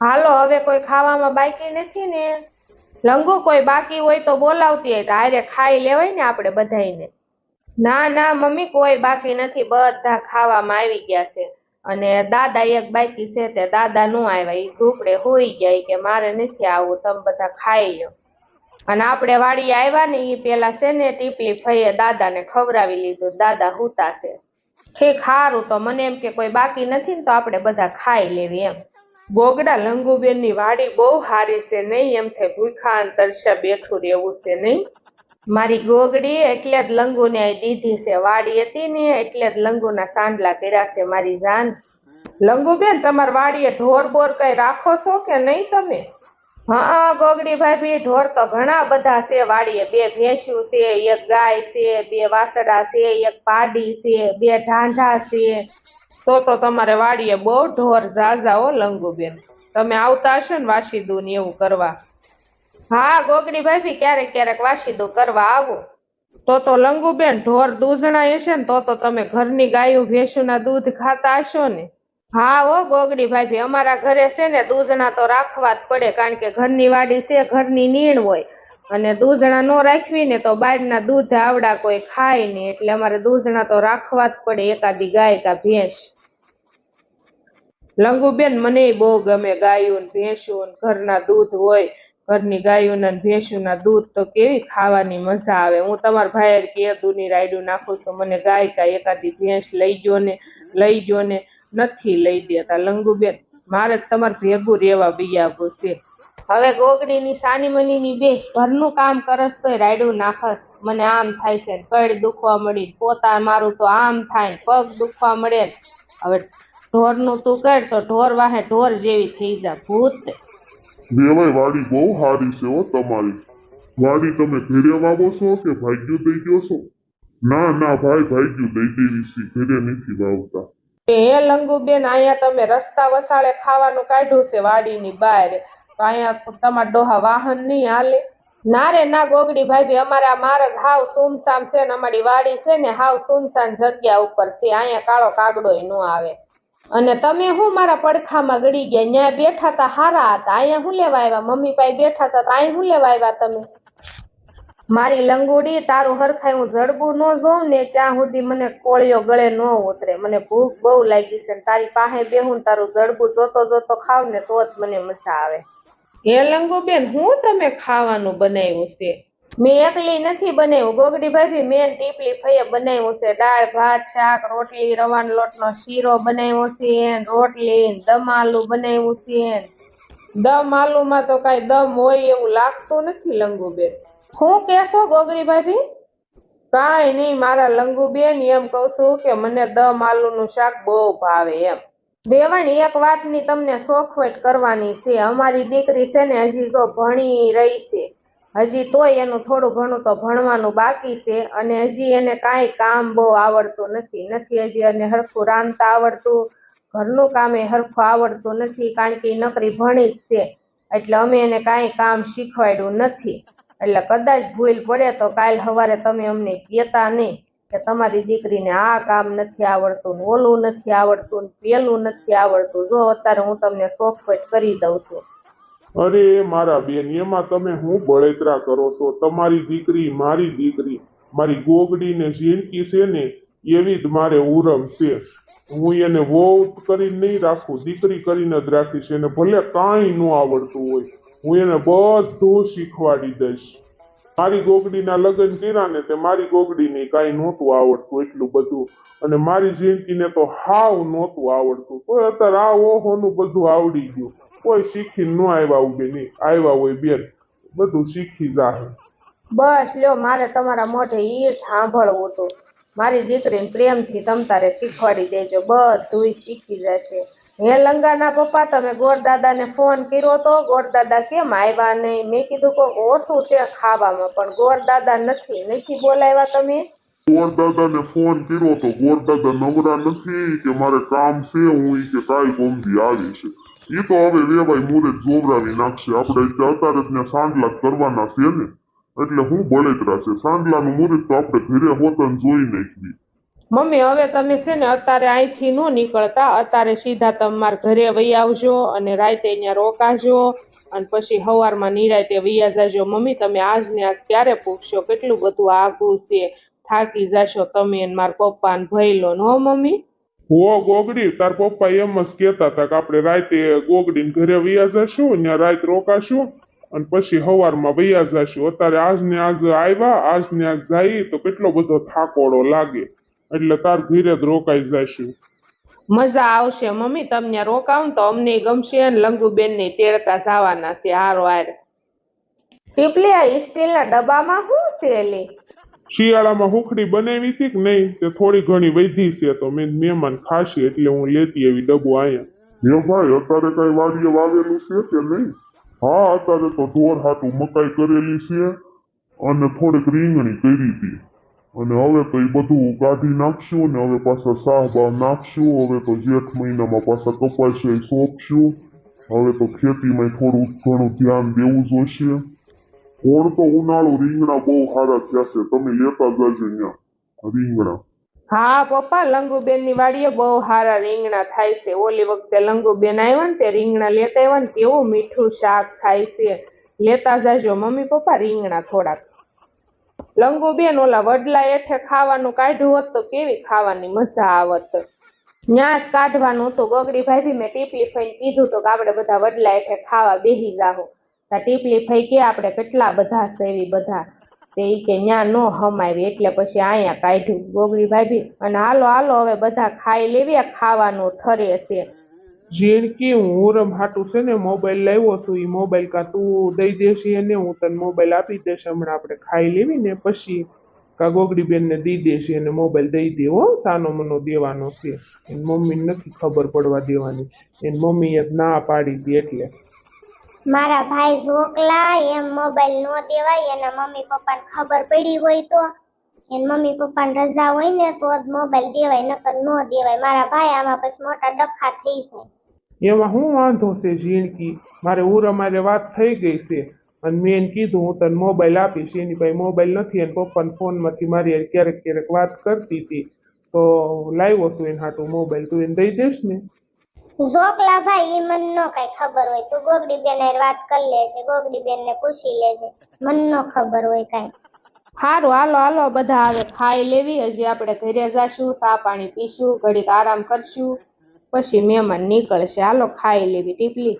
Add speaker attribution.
Speaker 1: હાલો, હવે કોઈ ખાવામાં બાકી નથી ને. લંગુ કોઈ બાકી હોય તો બોલાવતી હોય તો આરે ખાઈ લેવાય ને આપણે બધાને ના ના, મમ્મી, કોઈ બાકી નથી. બધા ખાવામાં આવી ગયા છે. અને દાદા એક બાકી છે તે દાદા નો આવ્યા. એ ઝૂંપડે હોઈ ગયા કે મારે નથી આવવું તમે બધા ખાઈ લો. અને આપણે વાડીએ આવ્યા ને એ પેલા છે ને ટીપલી ફઈએ દાદાને ખવડાવી લીધું. દાદા હુતા છે. ઠીક સારું તો મને એમ કે કોઈ બાકી નથી ને તો આપણે બધા ખાઈ લેવી એમ. ગોગડા લંગુબેનની વાડી બહુ સારી છે, નહીં એમ થાય. ભૂખા અને તરસ્યા બેઠું રહેવું છે નહીં. મારી ગોગડી એટલે જ લંગુને દીધી છે. વાડી હતી ને એટલે જ લંગુના સાંડલા કર્યા મારી જાન. લંગુબેન, તમારી વાડીએ ઢોર બોર કઈ રાખો છો કે નહીં તમે? હા, ગોગડી ભાભી, ઢોર તો ઘણા બધા છે. વાડીએ બે ભેંસું છે, એક ગાય છે, બે વાસડા છે, એક પાડી છે, બે ઢાંઢા છે. તો તો તમારે વાડીએ બહુ ઢોર ઝાઝા હો લંગુબેન. તમે આવતા હશો ને વાસીદું ને એવું કરવા. હા, ગોગડી ભાભી, ક્યારેક ક્યારેક વાસીદું કરવા આવો. તો તો લંગુબેન ઢોર દૂધણા હશે ને તો તો તમે ઘરની ગાયું ભેંસુના દૂધ ખાતા હશો ને. હા ઓ ગોગડી ભાભી, અમારા ઘરે છે ને દૂધણા તો રાખવા જ પડે, કારણ કે ઘરની વાડી છે, ઘરની નીણ હોય. અને દૂધણા નો રાખવી ને તો બહારના દૂધ આવડા કોઈ ખાય નહીં. એટલે અમારે દૂધણા તો રાખવા જ પડે, એકાદી ગાય કા ભેંસ. લંગુબેન મને બહુ ગમે ગાયું ભેંસું ઘરના દૂધ હોય, ઘરની ગાયું ને ભેંસુના દૂધ તો કેવી ખાવાની મજા આવે. હું તમારા ભાઈ કે દૂધની રાયડું નાખું છું? મને ગાય કા એકાદી ભેંસ લઈ ગયો ને, લઈ ગયો ને નથી લઈ દેતા. લંગુબેન, મારે તમારે ભેગું રહેવા બિયાવું છે. હવે ગોગડીની સાની મનીની બે ઘરનું કામ કરસ તોય રાયડું નાખસ મને આમ થાય છે કડ દુખવા મળી પોતા મારું તો આમ થાય પગ દુખવા મળે હવે ઢોરનું તું કર તો ઢોર વાહે ઢોર જેવી થઈ જા ભૂત.
Speaker 2: દેવાય વાડી બહુ સારી છે હો તમારી. વાડી તમે ઘેરે વાવો છો કે ભાગ્યું દઈ ગયો છો? ના ના ભાઈ ભાગ્યું દઈ દેવી છે ઘેરે નથી વાવતા.
Speaker 1: એ લંગુબેન અહીંયા તમે રસ્તા વસાડે ખાવાનું કાઢ્યું છે વાડીની બહાર. તો અહીંયા તમારા ડોહા વાહન નહીં હાલે. ના રે, ના ગોગડી ભાભી ભી અમારા માર્ગ હાવ સુમસામ છે ને અમારી વાડી છે ને હાવ સુમસામ જગ્યા ઉપર છે, અહીંયા કાળો કાગડોય ન આવે. અને તમે હું મારા પડખામાં ગળી ગયા, ન્યા બેઠા તા હારા હતા. અહીંયા હું લેવા આવ્યા? મમ્મી પાસે બેઠા તા અહીં હું લેવા આવ્યા તમે? મારી લંગુડી, તારું હરખાય હું જડબું ન જોઉં ને ત્યાં સુધી મને કોળિયો ગળે ન ઉતરે. મને ભૂખ બહુ લાગી છે તારી પાસે બેહું તારું જડબું જોતો જોતો ખાવ ને તો જ મને મજા આવે. હે લંગુબેન, હું તમે ખાવાનું બનાવ્યું છે? મેં એકલી નથી બનાવ્યું, ગોગડી ભાભી મેં ટીપલી ફઈએ બનાવ્યું છે. દાળ, ભાત, શાક, રોટલી, રવાનો લોટનો શીરો બનાવ્યો છે, રોટલી, દમ આલુ બનાવ્યું છે. દમ આલુમાં તો કાંઈ દમ હોય એવું લાગતું નથી લંગુબેન. શું કહેશો ગોગડી ભાભી? કાંઈ નહીં, મારા લંગુબેન એમ કહું છું કે મને દમ આલુનું શાક બહુ ભાવે એમ. દેવાણી એક વાતની તમને શોખવટ કરવાની છે. અમારી દીકરી છે ને હજી તો ભણી રહી છે. હજી તોય એનું થોડું ઘણું તો ભણવાનું બાકી છે અને હજી એને કાંઈ કામ બહુ આવડતું નથી. નથી હજી એને હરખું રાંધતા આવડતું, ઘરનું કામ એ હરખું આવડતું નથી કારણ કે નકરી ભણી જ છે. એટલે અમે એને કાંઈ કામ શીખવાડ્યું નથી. એટલે કદાચ ભૂલ પડે તો કાલ સવારે તમે અમને કહેતા નહીં. કે તમારી દીકરીને આ કામ નથી આવડતું ઓલું નથી આવડતું પેલું નથી આવડતું. જો અત્યારે હું તમને સોફટ કરી દઉં છું.
Speaker 2: અરે મારા બેન, એમાં તમે હું બળેતરા કરો છો? તમારી દીકરી, મારી દીકરી, મારી ગોગડી ને જિંદગી છે ને, એવી જ મારે ઉરમ છે. હું એને વહુ કરીને નહીં રાખું, દીકરી કરીને જ રાખીશ. એને ભલે કાંઈ ન આવડતું હોય, હું એને બધું શીખવાડી દઈશ. મારી ગોગડીના લગ્ન કર્યા ને તે મારી ગોગડીને કાંઈ નહોતું આવડતું એટલું બધું. અને મારી જિંદગીને તો હાવ નહોતું આવડતું. કોઈ અત્યારે આ ઓહોનું બધું આવડી ગયું. કોઈ શીખી ન આવ્યા હોય નહીં આવ્યા હોય બેન, બધું શીખી જાહે.
Speaker 1: બસ લ્યો, મારે તમારા મોઢે એ સાંભળવું હતું. મારી દીકરીને પ્રેમથી તમ તારે શીખવાડી દેજો બધું શીખી જશે. હે લંગાના પપ્પા, તમે ગોરદાદાને ફોન કર્યો તો ગોરદાદા કેમ આવ્યા નહીં? મેં કીધું કે ઓછું છે ખાવામાં, પણ ગોરદાદા નથી નથી બોલાવ્યા તમે?
Speaker 2: ગોરદાદાને ફોન કર્યો તો ગોરદાદા નવરા નથી કે મારે કામ છે, હું કે કાંઈ ગોમધી આવી છે. એ તો હવે વેવાય મુરે જોવરાવી નાખશે. આપણે અત્યારે જ ને સાંડલા કરવાના છે ને. એટલે હું બળેતરા છે. સાંડલાનું મુહૂર્ત તો આપણે ઘરે હોતન જોઈ નાખવી
Speaker 1: મમ્મી, હવે તમે છે ને અત્યારે અહીંથી ન નીકળતા. અત્યારે સીધા તમાર ઘરે વહી આવજો અને રાતે અહીંયા રોકાજો અને પછી સવારમાં નિરાતે વૈયા જાજો. મમ્મી, તમે આજ ને આજ ક્યારે પૂછશો કેટલું બધું આઘું છે? થાકી જાશો તમે અને મારા પપ્પા ને ભઈલો ને હો, મમ્મી?
Speaker 2: હો, ગોગડી, તાર પપ્પા એમ જ કહેતા હતા કે આપણે રાતે ગોગડી ને ઘરે વૈયા જશું ત્યાં રાત રોકાશું અને પછી સવારમાં વૈયા જશું. અત્યારે આજ ને આજ આવ્યા આજ ને આજ જાય તો કેટલો બધો થાકોડો લાગે. એટલે તાર ધીરે જ રોકાઈ જશું.
Speaker 1: મજા આવશે મમ્મી તમને રોકાવ તો અમને ગમશે અને લંગુબેન ને તેડતા જવાના છે હારો હાર. ટીપલી આ સ્ટીલના ડબ્બામાં શું છે
Speaker 2: શિયાળામાં હુખડી બનાવી હતી કે નહીં? તે થોડી ઘણી વધી છે તો મેં મહેમાન ખાશે એટલે હું લેતી એવી ડબ્બો અહીંયા.
Speaker 3: એ ભાઈ અત્યારે કઈ વાડીએ વાવેલું છે કે નહીં? હા અત્યારે તો ઢોર હાટું મકાઈ કરેલી છે અને થોડીક રીંગણી કરી હતી. અને હવે તો એ બધું કાઢી નાખશું ને હવે પાછા ભાવ નાખશું, હવે તો જેઠ મહિનામાં પાછા કપાસિયા સોંપશું. હવે તો ખેતીમાં થોડું ઘણું ધ્યાન દેવું જોઈશે કોણ તો ઉનાળુ રીંગણા બહુ સારા થયા છે. તમે લેતા જજો અહીંયા રીંગણા.
Speaker 1: હા, પપ્પા લંગુબેનની વાડીએ બહુ સારા રીંગણા થાય છે. ઓલી વખતે લંગુબેન આવ્યા ને તે રીંગણા લેતા આવ્યા ને કેવું મીઠું શાક થાય છે. લેતા જાજો મમ્મી પપ્પા, રીંગણા થોડાક. લંગુબેન ઓલા વડલા એઠે ખાવાનું કાઢ્યું હોત તો કેવી ખાવાની મજા આવત. ન્યાસ કાઢવાનું હતું, ગગડી ભાભી મેં ટીપલી ફઈને કીધું તો કે આપણે બધા વડલા એઠે ખાવા બેસી જાહો. તા ટીપલી ફઈ કે આપણે કેટલા બધા સેવી બધા. તે ઈ કે ન્યા નો હમાવી એટલે પછી અહીંયા કાઢ્યું. ગોગડી ભાભી, અને હાલો હાલો, હવે બધા ખાઈ લેવી ખાવાનું ઠરે છે.
Speaker 2: જેણકી હું ઉરમ હાટું છે ને મોબાઈલ લાવ્યો છું એ મોબાઈલ કા તું દઈ દેશે એને, હું તને મોબાઈલ આપી દઈશ. હમણાં આપણે ખાઈ લેવી ને પછી કા ગોગડીબેનને દઈ દેશે એને મોબાઈલ દઈ દેવો સાનો મનો દેવાનો છે. એની મમ્મીને નથી ખબર પડવા દેવાની. એની મમ્મીએ ના પાડી દે એટલે.
Speaker 4: મારા ભાઈ ઝોકલા એમ મોબાઈલ નો દેવાય, એના મમ્મી પપ્પાને ખબર પડી હોય તો. એન મમ્મી પપ્પાને રજા હોય ને તો જ મોબાઈલ દેવાય, નકર નો દેવાય. મારા ભાઈ આમાં પછી મોટા ડખા થઈ જાય.
Speaker 2: એમાં હું વાંધો છે ઝીણકી મારે ઉર અમારે વાત થઈ ગઈ છે. અને મેં એને કીધું હું તને મોબાઈલ આપીશ. એની પાસે મોબાઈલ નથી અને પપ્પાને ફોનમાંથી મારી હારે ક્યારેક ક્યારેક વાત કરતી હતી. તો લાવ્યો છું એને હાટું મોબાઈલ તું એને દઈ દઈશ ને?
Speaker 4: ઝોકલા ભાઈ ઈ મન નો કઈ ખબર હોય. તું ગોગડી બેન વાત કરી લેજે ગોગડી બેન ને પૂછી લેજે મન નો ખબર હોય કઈ.
Speaker 1: હારું હાલો હાલો બધા હવે ખાઈ લેવી. હજી આપણે ઘરે જાશું ચા પાણી પીશું ઘડીક આરામ કરશું. પછી મહેમાન નીકળશે. હાલો ખાઈ લેવી ટીપલી.